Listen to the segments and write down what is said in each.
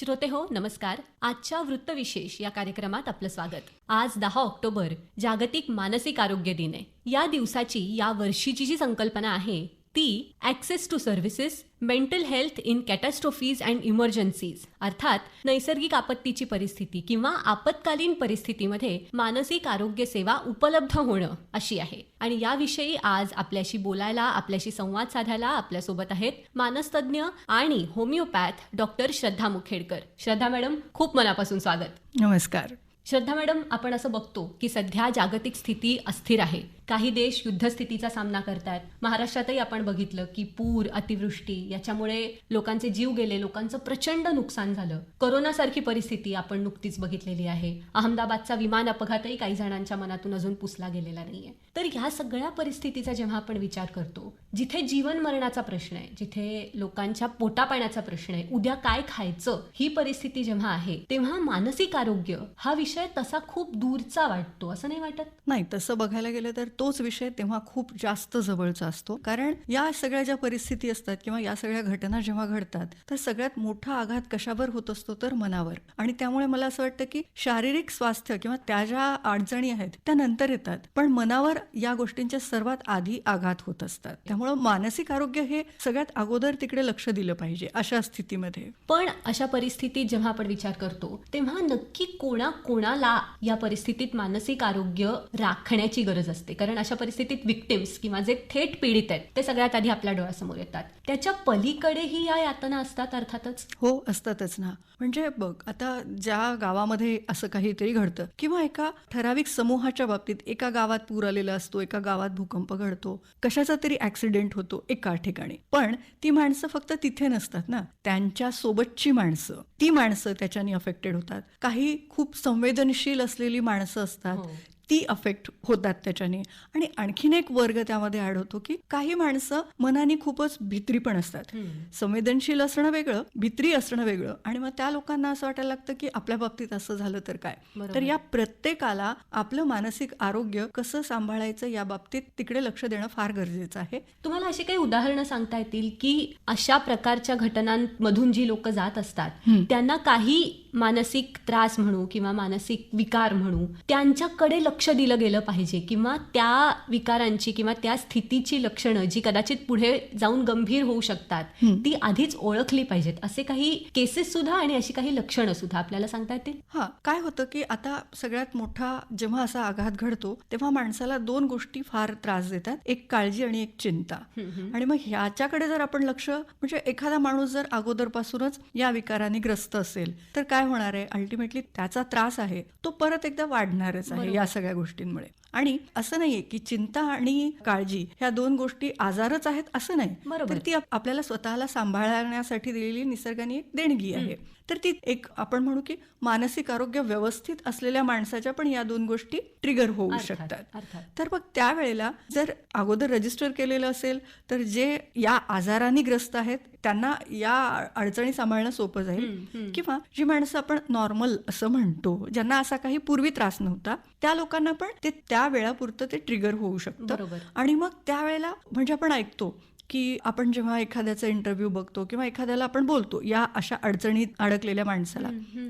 श्रोते हो नमस्कार. आजच्या वृत्तविशेष या कार्यक्रमात आपलं स्वागत. आज दहा ऑक्टोबर जागतिक मानसिक आरोग्य दिन आहे. या दिवसाची या वर्षीची जी संकल्पना आहे ती access to services mental health in catastrophes and emergencies अर्थात नैसर्गिक आपत्तीची परिस्थिती किंवा आपत्कालीन परिस्थितीमध्ये मानसिक आरोग्य सेवा उपलब्ध होणं अशी आहे. आणि याविषयी आज आपल्याशी बोलायला आपल्याशी संवाद साधायला आपल्यासोबत आहेत मानसतज्ञ आणि homeopath doctor Shraddha Mukhedkar. Shraddha madam खूप मनापासून स्वागत. नमस्कार. श्रद्धा मॅडम आपण असं बघतो की सध्या जागतिक स्थिती अस्थिर आहे. काही देश युद्धस्थितीचा सामना करतायत. महाराष्ट्रातही आपण बघितलं की पूर अतिवृष्टी याच्यामुळे लोकांचे जीव गेले लोकांचं प्रचंड नुकसान झालं. कोरोनासारखी परिस्थिती आपण नुकतीच बघितलेली आहे. अहमदाबादचा विमान अपघातही काही जणांच्या मनातून अजून पुसला गेलेला नाहीये. तर ह्या सगळ्या परिस्थितीचा जेव्हा आपण विचार करतो जिथे जीवन मरणाचा प्रश्न आहे जिथे लोकांच्या पोटापाण्याचा प्रश्न आहे उद्या काय खायचं ही परिस्थिती जेव्हा आहे तेव्हा मानसिक आरोग्य हा विषय तसा खूप दूरचा वाटतो असं नाही वाटत? नाही तसं बघायला गेलं तर तोच विषय तेव्हा खूप जास्त जवळचा असतो. कारण या सगळ्या ज्या परिस्थिती असतात किंवा या सगळ्या घटना जेव्हा घडतात तर सगळ्यात मोठा आघात कशावर होत असतो तर मनावर. आणि त्यामुळे मला असं वाटतं की शारीरिक स्वास्थ्य किंवा त्या ज्या अडचणी आहेत त्या नंतर येतात. पण मनावर या गोष्टींच्या सर्वात आधी आघात होत असतात. त्यामुळं मानसिक आरोग्य हे सगळ्यात अगोदर तिकडे लक्ष दिलं पाहिजे अशा स्थितीमध्ये. पण अशा परिस्थितीत जेव्हा आपण विचार करतो तेव्हा नक्की कोणा कोणाला या परिस्थितीत मानसिक आरोग्य राखण्याची गरज असते? कारण अशा परिस्थितीत विक्टिम्स किंवा जे थेट पीडित आहेत ते सगळ्यात आधी आपल्या डोळ्यासमोर येतात. त्याच्या पलीकडेही या यातना असतात अर्थातच? हो असतातच ना. म्हणजे बघ आता ज्या गावामध्ये असं काहीतरी घडतं किंवा एका ठराविक समूहाच्या बाबतीत एका गावात पूर आलेला असतो एका गावात भूकंप घडतो कशाचा तरी ऍक्सिडेंट होतो एका ठिकाणी. पण ती माणसं फक्त तिथे नसतात ना. त्यांच्या सोबतची माणसं. ती माणसं त्याच्याने अफेक्टेड होतात. काही खूप संवेदनशील असलेली माणसं असतात. हो. ती अफेक्ट होतात त्याच्याने? आणि आणखीन एक वर्ग त्यामध्ये ऍड होतो की काही माणसं मनाने खूपच भित्री पण असतात. संवेदनशील असणं वेगळं भित्री असणं वेगळं. आणि मग त्या लोकांना असं वाटायला लागतं की आपल्या बाबतीत असं झालं तर काय. तर या प्रत्येकाला आपलं मानसिक आरोग्य कसं सांभाळायचं या बाबतीत तिकडे लक्ष देणं फार गरजेचं आहे. तुम्हाला अशी काही उदाहरणं सांगता येतील की अशा प्रकारच्या घटनांमधून जी लोक जात असतात. त्यांना काही मानसिक त्रास म्हणू किंवा मानसिक विकार म्हणू त्यांच्याकडे लक्ष दिलं गेलं पाहिजे किंवा त्या विकारांची किंवा त्या स्थितीची लक्षणं जी कदाचित पुढे जाऊन गंभीर होऊ शकतात. ती आधीच ओळखली पाहिजेत. असे काही केसेस सुद्धा आणि अशी काही लक्षणं सुद्धा आपल्याला सांगता येतील? हा. काय होतं की आता सगळ्यात मोठा जेव्हा असा आघात घडतो तेव्हा माणसाला दोन गोष्टी फार त्रास देतात एक काळजी आणि एक चिंता. आणि मग ह्याच्याकडे जर आपण लक्ष म्हणजे एखादा माणूस जर अगोदरपासूनच या विकाराने ग्रस्त असेल तर काय होणार आहे? अल्टिमेटली त्याचा त्रास आहे तो परत एकदा वाढणारच आहे या सगळ्या सगळ्या गोष्टींमुळे. आणि असं नाहीये की चिंता आणि काळजी ह्या दोन गोष्टी आजारच आहेत असं नाही. बरोबर. तर ती आप- आपल्याला स्वतःला सांभाळण्यासाठी दिलेली निसर्गाने एक देणगी आहे. तर ती एक आपण म्हणू की मानसिक आरोग्य व्यवस्थित असलेल्या माणसाच्या पण या दोन गोष्टी ट्रिगर होऊ शकतात. तर मग त्यावेळेला जर अगोदर रजिस्टर केलेलं असेल तर जे या आजाराने ग्रस्त आहेत त्यांना या अडचणी सांभाळणं सोपं जाईल. किंवा जी माणसं आपण नॉर्मल असं म्हणतो ज्यांना असा काही पूर्वी त्रास नव्हता त्या लोकांना पण ते त्या वेळापुरतं ते ट्रिगर होऊ शकतं. आणि मग त्यावेळेला म्हणजे आपण ऐकतो की आपण जेव्हा एखाद्याचा इंटरव्ह्यू बघतो किंवा एखाद्याला आपण बोलतो या अशा अडचणीत अडकलेल्या माणसाला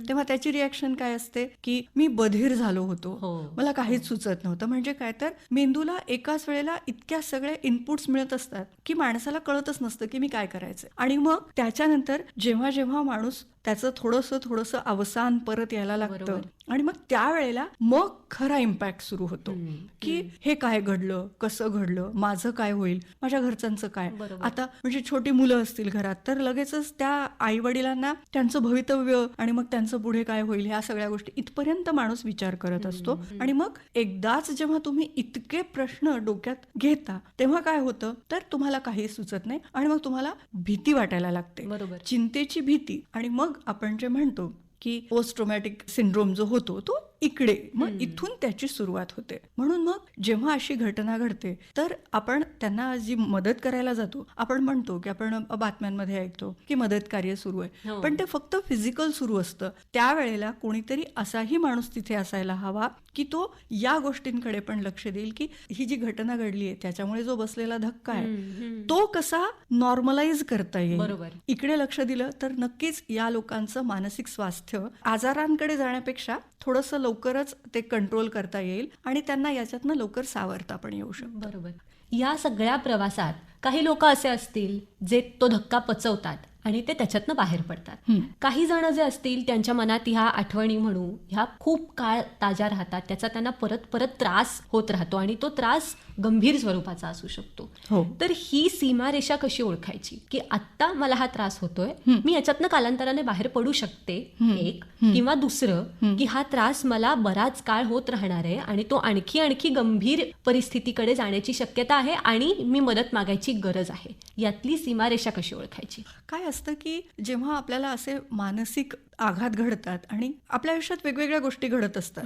तेव्हा त्याची रिॲक्शन काय असते? की मी बधीर झालो होतो. हो. मला काहीच सुचत नव्हतं. म्हणजे काय तर मेंदूला एकाच वेळेला इतक्या सगळे इनपुट्स मिळत असतात की माणसाला कळतच नसतं की मी काय करायचं आणि मग त्याच्यानंतर जेव्हा जेव्हा माणूस त्याचं थोडंसं थोडंसं अवसान परत यायला लागतं. आणि मग त्यावेळेला मग खरा इम्पॅक्ट सुरू होतो. की हे काय घडलं? कसं घडलं? माझं काय होईल? माझ्या घरच्यांचं काय. आता म्हणजे छोटी मुलं असतील घरात तर लगेचच त्या आई वडिलांना त्यांचं भवितव्य आणि मग त्यांचं पुढे काय होईल ह्या सगळ्या गोष्टी इथपर्यंत माणूस विचार करत असतो. आणि मग एकदाच जेव्हा तुम्ही इतके प्रश्न डोक्यात घेता तेव्हा काय होतं? तर तुम्हाला काही सुचत नाही आणि मग तुम्हाला भीती वाटायला लागते. बरोबर. चिंतेची भीती. आणि मग आपण जे म्हणतो की पोस्ट ट्रोमॅटिक सिंड्रोम जो होतो तो इकडे. मग इथून त्याची सुरुवात होते. म्हणून मग जेव्हा अशी घटना घडते तर आपण त्यांना जी मदत करायला जातो आपण म्हणतो की आपण बातम्यांमध्ये ऐकतो की मदत कार्य सुरू आहे. हो. पण ते फक्त फिजिकल सुरू असतं. त्यावेळेला कोणीतरी असाही माणूस तिथे असायला हवा की तो या गोष्टींकडे पण लक्ष देईल की ही जी घटना घडली आहे त्याच्यामुळे जो बसलेला धक्का आहे तो कसा नॉर्मलाइज करता येईल? बरोबर. इकडे लक्ष दिलं तर नक्कीच या लोकांचं मानसिक स्वास्थ्य आजारांकडे जाण्यापेक्षा थोडंसं लवकरच ते कंट्रोल करता येईल आणि त्यांना याच्यातनं लवकर सावरता पण येऊ शकतं. बरोबर. या सगळ्या प्रवासात काही लोक असे असतील जे तो धक्का पचवतात आणि ते त्याच्यातनं बाहेर पडतात. काही जण जे असतील त्यांच्या मनात ह्या आठवणी म्हणू ह्या खूप काळ ताज्या राहतात त्याचा त्यांना परत परत त्रास होत राहतो आणि तो त्रास गंभीर स्वरूपाचा असू शकतो. हो. तर ही सीमारेषा कशी ओळखायची? की आत्ता मला हा त्रास होतोय मी याच्यातनं कालांतराने बाहेर पडू शकते एक किंवा दुसरं की हा त्रास मला बराच काळ होत राहणार आहे आणि तो आणखी आणखी गंभीर परिस्थितीकडे जाण्याची शक्यता आहे आणि मी मदत मागायची गरज आहे. यातली सीमारेषा कशी ओळखायची? काय असतं की जेव्हा आपल्याला असे मानसिक आघात घडतात आणि आपल्या आयुष्यात वेगवेगळ्या गोष्टी घडत असतात.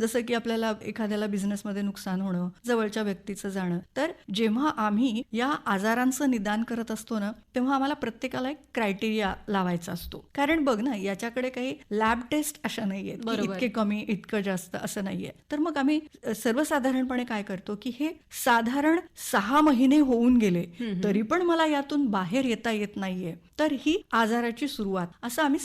जसं की आपल्याला एखाद्याला बिझनेसमध्ये नुकसान होणं जवळच्या व्यक्तीचं जाणं. तर जेव्हा आम्ही या आजारांचं निदान करत असतो ना तेव्हा आम्हाला प्रत्येकाला एक क्रायटेरिया लावायचा असतो. कारण बघ ना याच्याकडे काही लॅब टेस्ट अशा नाहीयेत. इतके कमी इतकं जास्त असं नाहीये तर मग आम्ही सर्वसाधारणपणे काय करतो की हे साधारण सहा महिने होऊन गेले तरी पण मला यातून बाहेर येता येत नाहीये. तर ही आजाराची सुरुवात असं आम्ही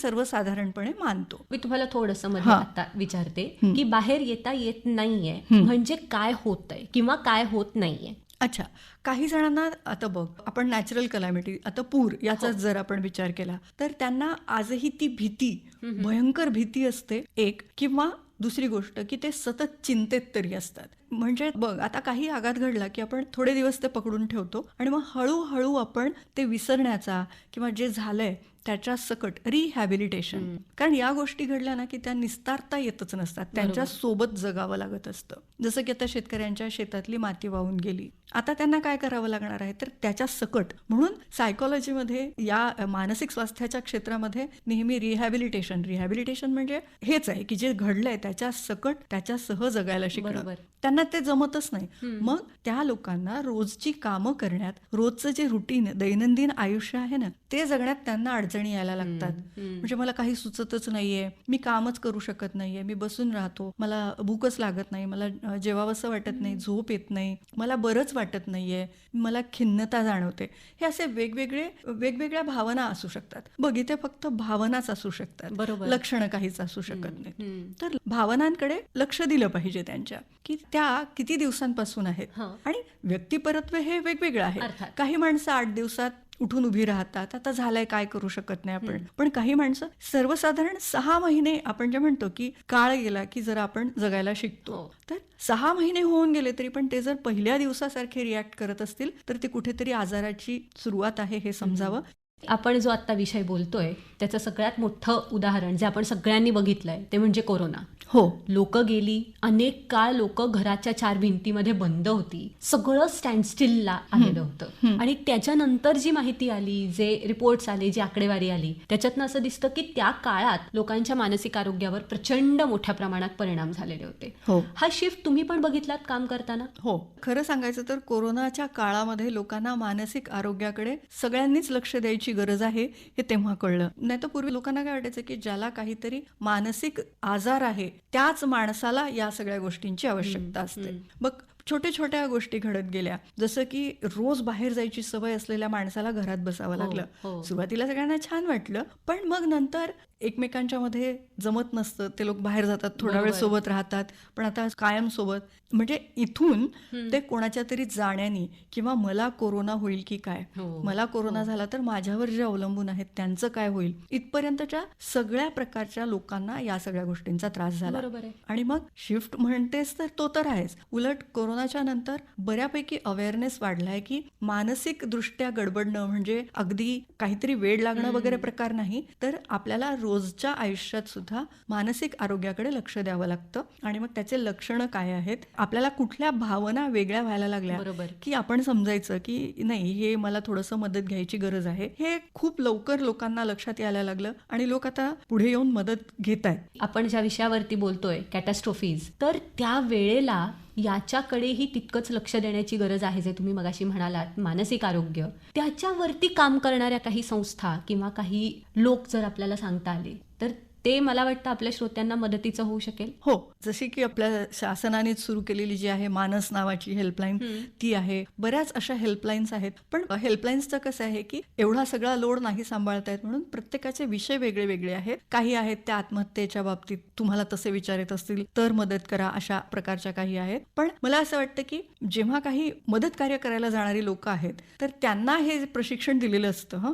सर्वसाधारणपणे मानतो. मी तुम्हाला थोडंसं मध्ये हा. आता विचारते की बाहेर येता येत नाहीये म्हणजे काय होतंय किंवा काय होत नाहीये? अच्छा. काही जणांना आता बघ आपण नॅचरल कलॅमिटी आता पूर याचाच जर आपण विचार केला तर त्यांना आजही ती भीती भयंकर भीती असते एक किंवा दुसरी गोष्ट की ते सतत चिंतेत तरी असतात. म्हणजे बघ आता काही आघात घडला की आपण थोडे दिवस ते पकडून ठेवतो आणि मग हळूहळू आपण ते विसरण्याचा किंवा जे झालंय त्याच्या सकट रिहॅबिलिटेशन कारण या गोष्टी घडल्या ना की त्या निस्तारता येतच नसतात. त्यांच्यासोबत जगावं लागत असतं. जसं की आता शेतकऱ्यांच्या शेतातली माती वाहून गेली. आता त्यांना काय करावं लागणार आहे? तर त्याच्या सकट. म्हणून सायकोलॉजीमध्ये या मानसिक स्वास्थ्याच्या क्षेत्रामध्ये नेहमी रिहॅबिलिटेशन रिहॅबिलिटेशन म्हणजे हेच आहे की जे घडलंय त्याच्या सकट त्याच्यासह जगायला शिकणं. बरोबर. त्यांना ते जमतच नाही. मग त्या लोकांना रोजची कामं करण्यात रोजचं जे रुटीन दैनंदिन आयुष्य आहे ना ते जगण्यात त्यांना अडचणी यायला लागतात. म्हणजे मला काही सुचतच नाहीये मी कामच करू शकत नाहीये मी बसून राहतो मला भूकच लागत नाही मला जेवावंसं वाटत नाही झोप येत नाही मला बरंच वाटत नाहीये मला खिन्नता जाणवते. हे असे वेगवेगळे वेगवेगळ्या भावना असू शकतात. बघ इथे फक्त भावनाच असू शकतात. बरोबर. लक्षणं काहीच असू शकत हम्म. तर भावनांकडे लक्ष दिलं पाहिजे त्यांच्या की त्या किती दिवसांपासून आहेत. आणि व्यक्तिपरत्व हे वेगवेगळं आहे. काही माणसं आठ दिवसात उठून उभी राहतात. आता झालंय काय करू शकत नाही आपण. पण काही माणसं सर्वसाधारण सहा महिने आपण जे म्हणतो की काळ गेला की जर आपण जगायला शिकतो. हो. तर सहा महिने होऊन गेले तरी पण ते जर पहिल्या दिवसासारखे रिॲक्ट करत असतील तर ते कुठेतरी आजाराची सुरुवात आहे हे समजावं. आपण जो आता विषय बोलतोय त्याचं सगळ्यात मोठं उदाहरण जे आपण सगळ्यांनी बघितलंय ते म्हणजे कोरोना. हो. लोक गेली अनेक काळ लोक घराच्या चार भिंतीमध्ये बंद होती. सगळं स्टँडस्टिलला आलेलं होतं. आणि त्याच्यानंतर जी माहिती आली जे रिपोर्ट्स आले जी आकडेवारी आली त्याच्यातनं असं दिसतं की त्या काळात लोकांच्या मानसिक आरोग्यावर प्रचंड मोठ्या प्रमाणात परिणाम झालेले होते. हो. हा शिफ्ट तुम्ही पण बघितलात काम करताना? हो. खरं सांगायचं तर कोरोनाच्या काळामध्ये लोकांना मानसिक आरोग्याकडे सगळ्यांनीच लक्ष द्यायची गरज आहे हे तेव्हा कळलं. नाही तर पूर्वी लोकांना काय वाटायचं की ज्याला काहीतरी मानसिक आजार आहे त्याच माणसाला या सगळ्या गोष्टींची आवश्यकता असते. बघ छोट्या छोट्या गोष्टी घडत गेल्या. जसं की रोज बाहेर जायची सवय असलेल्या माणसाला घरात बसावं हो, लागलं. हो. सुरुवातीला सगळ्यांना छान वाटलं पण मग नंतर एकमेकांच्या मध्ये जमत नसतं. ते लोक बाहेर जातात थोडा वेळ. सोबत राहतात. पण आता कायम सोबत. म्हणजे इथून ते कोणाच्या तरी जाण्यानी किंवा मला कोरोना होईल की काय? हो, मला कोरोना झाला तर माझ्यावर जे अवलंबून आहेत त्यांचं काय होईल? इथपर्यंतच्या सगळ्या प्रकारच्या लोकांना या सगळ्या गोष्टींचा त्रास झाला. आणि मग शिफ्ट म्हणतेस तर तो तर आहेच. उलट कोरोनाच्या नंतर बऱ्यापैकी अवेअरनेस वाढलाय की मानसिक दृष्ट्या गडबडणं म्हणजे अगदी काहीतरी वेळ लागणं वगैरे प्रकार नाही तर आपल्याला रोजच्या आयुष्यात सुद्धा मानसिक आरोग्याकडे लक्ष द्यावं लागतं. आणि मग त्याचे लक्षणं काय आहेत? आपल्याला कुठल्या भावना वेगळ्या व्हायला लागल्या? बरोबर. की आपण समजायचं की नाही हे मला थोडंसं मदत घ्यायची गरज आहे. हे खूप लवकर लोकांना लक्षात यायला लागलं आणि लोक आता पुढे येऊन मदत घेत आहेत आपण ज्या विषयावरती बोलतोय कॅटॅस्ट्रॉफीज तर त्या वेळेला याच्याकडेही तितकंच लक्ष देण्याची गरज आहे जे तुम्ही मगाशी म्हणालात मानसिक आरोग्य. त्याच्यावरती काम करणाऱ्या काही संस्था किंवा काही लोक जर आपल्याला सांगता आले तर ते मला वाटतं आपल्या श्रोत्यांना मदतीचं होऊ शकेल. हो जशी की आपल्या शासनानेच सुरू केलेली जी आहे मानस नावाची हेल्पलाईन ती आहे. बऱ्याच अशा हेल्पलाईन्स आहेत. पण हेल्पलाईन्सचं कसं आहे की एवढा सगळा लोड नाही सांभाळतायत म्हणून प्रत्येकाचे विषय वेगळे वेगळे आहेत. काही आहेत त्या आत्महत्येच्या बाबतीत तुम्हाला तसे विचार येत असतील तर मदत करा अशा प्रकारच्या काही आहेत. पण मला असं वाटतं की जेव्हा काही मदत कार्य करायला जाणारी लोक आहेत तर त्यांना हे प्रशिक्षण दिलेलं असतं.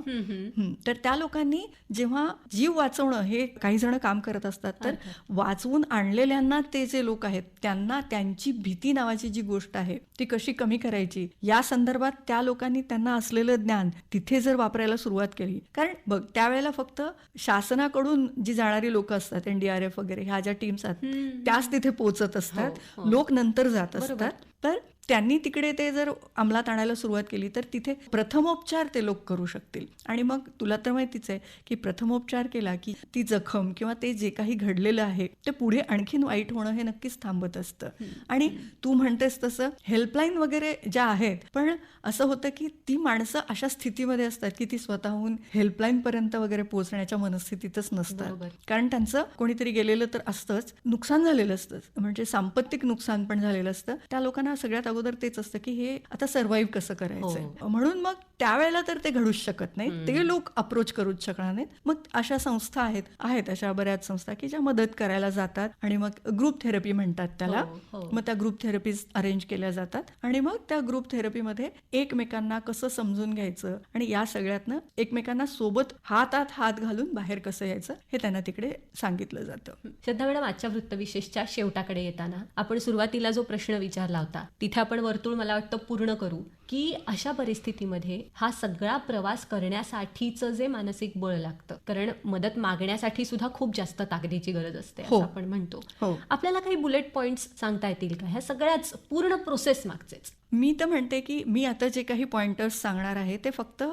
तर त्या लोकांनी जेव्हा जीव वाचवणं हे काही जण काम करत असतात. तर वाचवून आणलेल्यांना ते जे लोक आहेत त्यांना त्यांची भीती नावाची जी गोष्ट आहे ती कशी कमी करायची? या संदर्भात त्या लोकांनी त्यांना असलेलं ज्ञान तिथे जर वापरायला सुरुवात केली. कारण बघ त्यावेळेला फक्त शासनाकडून जी जाणारी लोक असतात एनडीआरएफ वगैरे ह्या ज्या टीम्स आहेत त्याच तिथे पोहोचत असतात. हो, हो. लोक नंतर जात. असतात. तर त्यांनी तिकडे ते जर अंमलात आणायला सुरुवात केली तर तिथे प्रथमोपचार ते लोक करू शकतील. आणि मग तुला तर माहितीच आहे की प्रथमोपचार केला की ती जखम किंवा ते जे काही घडलेलं आहे ते पुढे आणखीन वाईट होणं हे नक्कीच थांबत असतं. आणि तू म्हणतेस तसं हेल्पलाईन वगैरे ज्या आहेत पण असं होतं की ती माणसं अशा स्थितीमध्ये असतात की ती स्वतःहून हेल्पलाईन पर्यंत वगैरे पोहोचण्याच्या मनस्थितीतच नसतात. कारण त्यांचं कोणीतरी गेलेलं तर असतंच नुकसान झालेलं असतं म्हणजे सांपत्तिक नुकसान पण झालेलं असतं. त्या लोकांना सगळ्यात अगोदर तेच असतं की हे आता सर्व्हाइव्ह कसं करायचंय? म्हणून मग त्यावेळेला तर ते घडूच शकत नाही ते लोक अप्रोच करूच शकणार नाहीत. मग अशा संस्था आहेत आहेत अशा बऱ्याच संस्था की ज्या मदत करायला जातात आणि मग ग्रुप थेरपी म्हणतात त्याला. हो, हो. मग त्या ग्रुप थेरपीज अरेंज केल्या जातात आणि मग त्या ग्रुप थेरपीमध्ये एकमेकांना कसं समजून घ्यायचं आणि या सगळ्यातनं एकमेकांना सोबत हातात हात घालून बाहेर कसं यायचं हे त्यांना तिकडे सांगितलं जातं. श्रद्धा मॅडम आजच्या वृत्तविशेषच्या शेवटाकडे येताना आपण सुरुवातीला जो प्रश्न विचारला होता तिथे आपण वर्तुळ मला वाटतं पूर्ण करू की अशा परिस्थितीमध्ये हा सगळा प्रवास करण्यासाठीचं जे मानसिक बळ लागतं. कारण मदत मागण्यासाठी सुद्धा खूप जास्त ताकदीची गरज असते हो. आपण म्हणतो. हो. आपल्याला काही बुलेट पॉइंट्स सांगता येतील का? ह्या सगळ्याच पूर्ण प्रोसेस मागचेच. मी तर म्हणते की मी आता जे काही पॉइंटर्स सांगणार आहे ते फक्त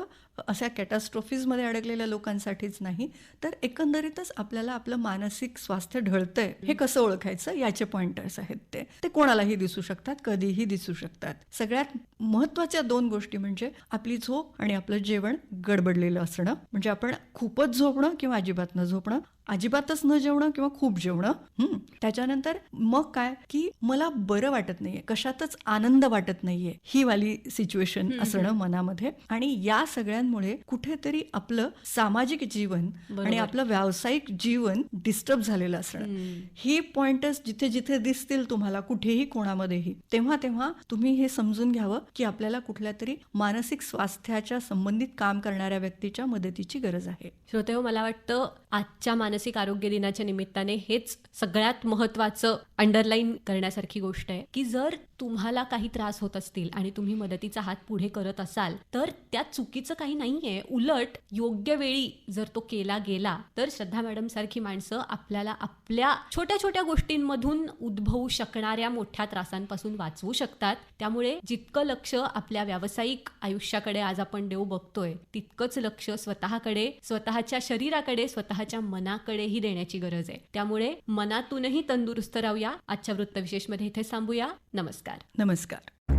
अशा कॅटास्ट्रॉफीजमध्ये अडकलेल्या लोकांसाठीच नाही तर एकंदरीतच आपल्याला आपलं मानसिक स्वास्थ्य ढळतंय. हे कसं ओळखायचं? याचे पॉइंटर्स आहेत ते. ते कोणालाही दिसू शकतात कधीही दिसू शकतात. सगळ्यात महत्त्वाच्या दोन गोष्टी म्हणजे आपली झोप आणि आपलं जेवण गडबडलेलं असणं. म्हणजे आपण खूपच झोपणं किंवा अजिबात न झोपणं. अजिबातच न जेवणं किंवा खूप जेवणं. त्याच्यानंतर मग काय? की मला बरं वाटत नाहीये कशातच आनंद वाटत नाहीये ही वाली सिच्युएशन असणं मनामध्ये. आणि या सगळ्यांमुळे कुठेतरी आपलं सामाजिक जीवन. आणि आपलं व्यावसायिक जीवन डिस्टर्ब झालेलं असणं. ही. पॉइंटर्स जिथे जिथे दिसतील तुम्हाला कुठेही कोणामध्येही तेव्हा तेव्हा तुम्ही हे समजून घ्यावं की आपल्याला कुठल्या तरी मानसिक स्वास्थ्याच्या संबंधित काम करणाऱ्या व्यक्तीच्या मदतीची गरज आहे. श्रोते हो मला वाटतं आजच्या मानसिक मानसिक आरोग्य दिनाच्या निमित्ताने हेच सगळ्यात महत्वाचं अंडरलाईन करण्यासारखी गोष्ट आहे की जर तुम्हाला काही त्रास होत असतील आणि तुम्ही मदतीचा हात पुढे करत असाल तर त्यात चुकीचं काही नाहीये. उलट योग्य वेळी जर तो केला गेला तर श्रद्धा मॅडम सारखी माणसं आपल्याला आपल्या छोट्या छोट्या गोष्टींमधून उद्भवू शकणाऱ्या मोठ्या त्रासांपासून वाचवू शकतात. त्यामुळे जितकं लक्ष आपल्या व्यावसायिक आयुष्याकडे आज आपण देऊ बघतोय तितकंच लक्ष स्वतःकडे स्वतःच्या शरीराकडे स्वतःच्या मनाकडे कडेही देण्याची गरज आहे. त्यामुळे मनातूनही तंदुरुस्त राहूया. आजच्या वृत्तविशेषमध्ये इथे थांबूया. नमस्कार. नमस्कार.